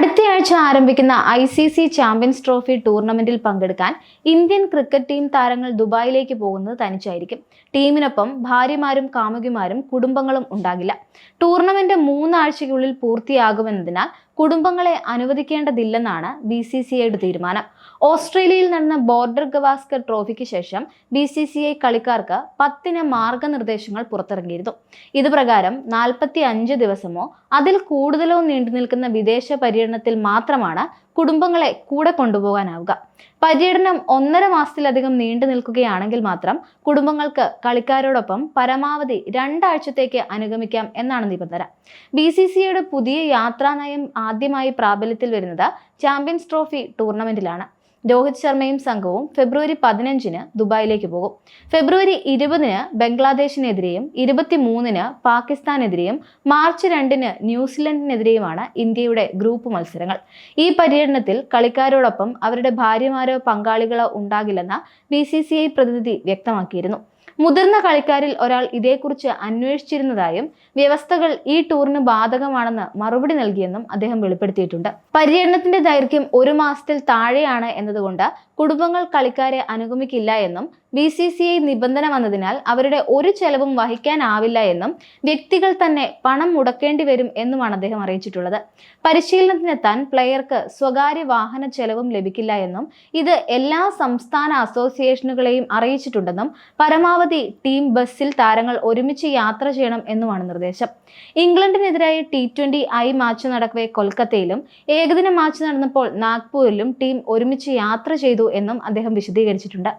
അടുത്തയാഴ്ച ആരംഭിക്കുന്ന I C C champions trophy ടൂർണമെന്റിൽ പങ്കെടുക്കാൻ ഇന്ത്യൻ ക്രിക്കറ്റ് ടീം താരങ്ങൾ ദുബായിലേക്ക് പോകുന്നത് തനിച്ചായിരിക്കും. ടീമിനൊപ്പം ഭാര്യമാരും കാമുകിമാരും കുടുംബങ്ങളും ഉണ്ടാകില്ല. ടൂർണമെന്റ് മൂന്നാഴ്ചയ്ക്കുള്ളിൽ പൂർത്തിയാകുമെന്നതിനാൽ കുടുംബങ്ങളെ അനുവദിക്കേണ്ടതില്ലെന്നാണ് ബി സി സി ഐയുടെ തീരുമാനം. ഓസ്ട്രേലിയയിൽ നടന്ന ബോർഡർ ഗവാസ്കർ ട്രോഫിക്ക് ശേഷം ബി സി സി ഐ കളിക്കാർക്ക് പത്തിന് മാർഗനിർദ്ദേശങ്ങൾ പുറത്തിറങ്ങിയിരുന്നു. ഇത് പ്രകാരം നാൽപ്പത്തി അഞ്ച് ദിവസമോ അതിൽ കൂടുതലോ നീണ്ടു നിൽക്കുന്ന വിദേശ പര്യടനത്തിൽ മാത്രമാണ് കുടുംബങ്ങളെ കൂടെ കൊണ്ടുപോകാനാവുക. പര്യടനം ഒന്നര മാസത്തിലധികം നീണ്ടു നിൽക്കുകയാണെങ്കിൽ മാത്രം കുടുംബങ്ങൾക്ക് കളിക്കാരോടൊപ്പം പരമാവധി രണ്ടാഴ്ചത്തേക്ക് അനുഗമിക്കാം എന്നാണ് നിബന്ധന. ബി സി സിയുടെ പുതിയ യാത്രാ നയം ആദ്യമായി പ്രാബല്യത്തിൽ വരുന്നത് ചാമ്പ്യൻസ് ട്രോഫി ടൂർണമെന്റിലാണ്. രോഹിത് ശർമ്മയും സംഘവും ഫെബ്രുവരി പതിനഞ്ചിന് ദുബായിലേക്ക് പോകും. ഫെബ്രുവരി ഇരുപതിന് ബംഗ്ലാദേശിനെതിരെയും ഇരുപത്തിമൂന്നിന് പാകിസ്ഥാനെതിരെയും മാർച്ച് രണ്ടിന് ന്യൂസിലൻഡിനെതിരെയുമാണ് ഇന്ത്യയുടെ ഗ്രൂപ്പ് മത്സരങ്ങൾ. ഈ പര്യടനത്തിൽ കളിക്കാരോടൊപ്പം അവരുടെ ഭാര്യമാരോ പങ്കാളികളോ ഉണ്ടാകില്ലെന്ന് ബി പ്രതിനിധി വ്യക്തമാക്കിയിരുന്നു. മുതിർന്ന കളിക്കാരിൽ ഒരാൾ ഇതേക്കുറിച്ച് അന്വേഷിച്ചിരുന്നതായും വ്യവസ്ഥകൾ ഈ ടൂറിന് ബാധകമാണെന്ന് മറുപടി നൽകിയെന്നും അദ്ദേഹം വെളിപ്പെടുത്തിയിട്ടുണ്ട്. പര്യടനത്തിന്റെ ദൈർഘ്യം ഒരു മാസത്തിൽ താഴെയാണ് എന്നതുകൊണ്ട് കുടുംബങ്ങൾ കളിക്കാരെ അനുഗമിക്കില്ല എന്നും ബി സി സി ഐ നിബന്ധന വന്നതിനാൽ അവരുടെ ഒരു ചെലവും വഹിക്കാനാവില്ല എന്നും വ്യക്തികൾ തന്നെ പണം മുടക്കേണ്ടി വരും എന്നുമാണ് അദ്ദേഹം അറിയിച്ചിട്ടുള്ളത്. പരിശീലനത്തിനെത്താൻ പ്ലെയർക്ക് സ്വകാര്യ വാഹന ചെലവും ലഭിക്കില്ല എന്നും ഇത് എല്ലാ സംസ്ഥാന അസോസിയേഷനുകളെയും അറിയിച്ചിട്ടുണ്ടെന്നും പരമാവധി ടീം ബസ്സിൽ താരങ്ങൾ ഒരുമിച്ച് യാത്ര ചെയ്യണം എന്നുമാണ് നിർദ്ദേശം. ഇംഗ്ലണ്ടിനെതിരായ ടി ട്വന്റി ഐ മാച്ച് നടക്കവേ കൊൽക്കത്തയിലും ഏകദിന മാച്ച് നടന്നപ്പോൾ നാഗ്പൂരിലും ടീം ഒരുമിച്ച് യാത്ര ചെയ്തു എന്നും അദ്ദേഹം വിശദീകരിച്ചിട്ടുണ്ട്.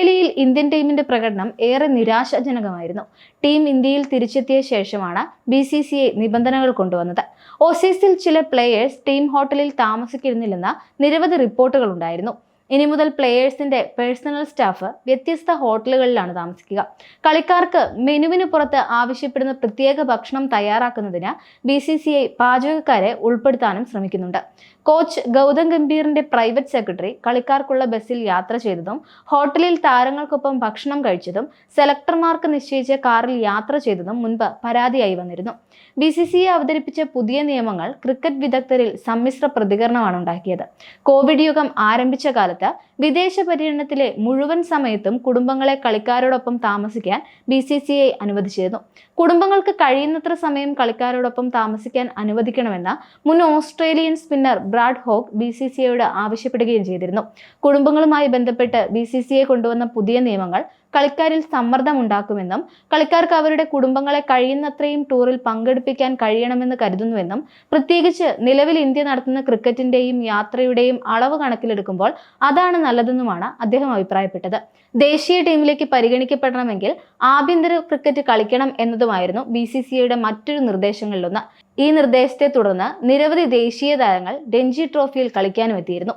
ഓസ്ട്രേലിയയിൽ ഇന്ത്യൻ ടീമിന്റെ പ്രകടനം ഏറെ നിരാശാജനകമായിരുന്നു. ടീം ഇന്ത്യയിൽ തിരിച്ചെത്തിയ ശേഷമാണ് ബി സി സി ഐ നിബന്ധനകൾ കൊണ്ടുവന്നത്. ഓസീസിൽ ചില പ്ലേയേഴ്സ് ടീം ഹോട്ടലിൽ താമസിക്കുന്നില്ലെന്ന നിരവധി റിപ്പോർട്ടുകൾ ഉണ്ടായിരുന്നു. ഇനി മുതൽ പ്ലേയേഴ്സിന്റെ പേഴ്സണൽ സ്റ്റാഫ് വ്യത്യസ്ത ഹോട്ടലുകളിലാണ് താമസിക്കുക. കളിക്കാർക്ക് മെനുവിന് പുറത്ത് ആവശ്യപ്പെടുന്ന പ്രത്യേക ഭക്ഷണം തയ്യാറാക്കുന്നതിന് ബി സി സി ഐ പാചകക്കാരെ ഉൾപ്പെടുത്താനും ശ്രമിക്കുന്നുണ്ട്. കോച്ച് ഗൗതം ഗംഭീറിന്റെ പ്രൈവറ്റ് സെക്രട്ടറി കളിക്കാർക്കുള്ള ബസ്സിൽ യാത്ര ചെയ്തതും ഹോട്ടലിൽ താരങ്ങൾക്കൊപ്പം ഭക്ഷണം കഴിച്ചതും സെലക്ടർമാർക്ക് നിശ്ചയിച്ച കാറിൽ യാത്ര ചെയ്തതും മുൻപ് പരാതിയായി വന്നിരുന്നു. ബി സി സി അവതരിപ്പിച്ച പുതിയ നിയമങ്ങൾ ക്രിക്കറ്റ് വിദഗ്ധരിൽ സമ്മിശ്ര പ്രതികരണമാണ് ഉണ്ടാക്കിയത്. കോവിഡ് യുഗം ആരംഭിച്ച കാലത്ത് വിദേശ പര്യടനത്തിലെ മുഴുവൻ സമയത്തും കുടുംബങ്ങളെ കളിക്കാരോടൊപ്പം താമസിക്കാൻ ബി സി സി ഐ അനുവദിച്ചിരുന്നു. കുടുംബങ്ങൾക്ക് കഴിയുന്നത്ര സമയം കളിക്കാരോടൊപ്പം താമസിക്കാൻ അനുവദിക്കണമെന്ന് മുൻ Australian spinner Brad Hogg B C C ഐയോട് ആവശ്യപ്പെടുകയും ചെയ്തിരുന്നു. കുടുംബങ്ങളുമായി ബന്ധപ്പെട്ട് ബി സി സി ഐ കൊണ്ടുവന്ന പുതിയ നിയമങ്ങൾ കളിക്കാരിൽ സമ്മർദ്ദമുണ്ടാക്കുമെന്നും കളിക്കാർക്ക് അവരുടെ കുടുംബങ്ങളെ കഴിയുന്നത്രയും ടൂറിൽ പങ്കെടുപ്പിക്കാൻ കഴിയണമെന്ന് കരുതുന്നുവെന്നും പ്രത്യേകിച്ച് നിലവിൽ ഇന്ത്യ നടത്തുന്ന ക്രിക്കറ്റിന്റെയും യാത്രയുടെയും അളവ് കണക്കിലെടുക്കുമ്പോൾ അതാണ് നല്ലതെന്നുമാണ് അദ്ദേഹം അഭിപ്രായപ്പെട്ടത്. ദേശീയ ടീമിലേക്ക് പരിഗണിക്കപ്പെടണമെങ്കിൽ ആഭ്യന്തര ക്രിക്കറ്റ് കളിക്കണം എന്നതുമായിരുന്നു ബി സി സി ഐയുടെ മറ്റൊരു നിർദ്ദേശങ്ങളിലൊന്ന്. ഈ നിർദ്ദേശത്തെ തുടർന്ന് നിരവധി ദേശീയ താരങ്ങൾ രഞ്ജി ട്രോഫിയിൽ കളിക്കാനും എത്തിയിരുന്നു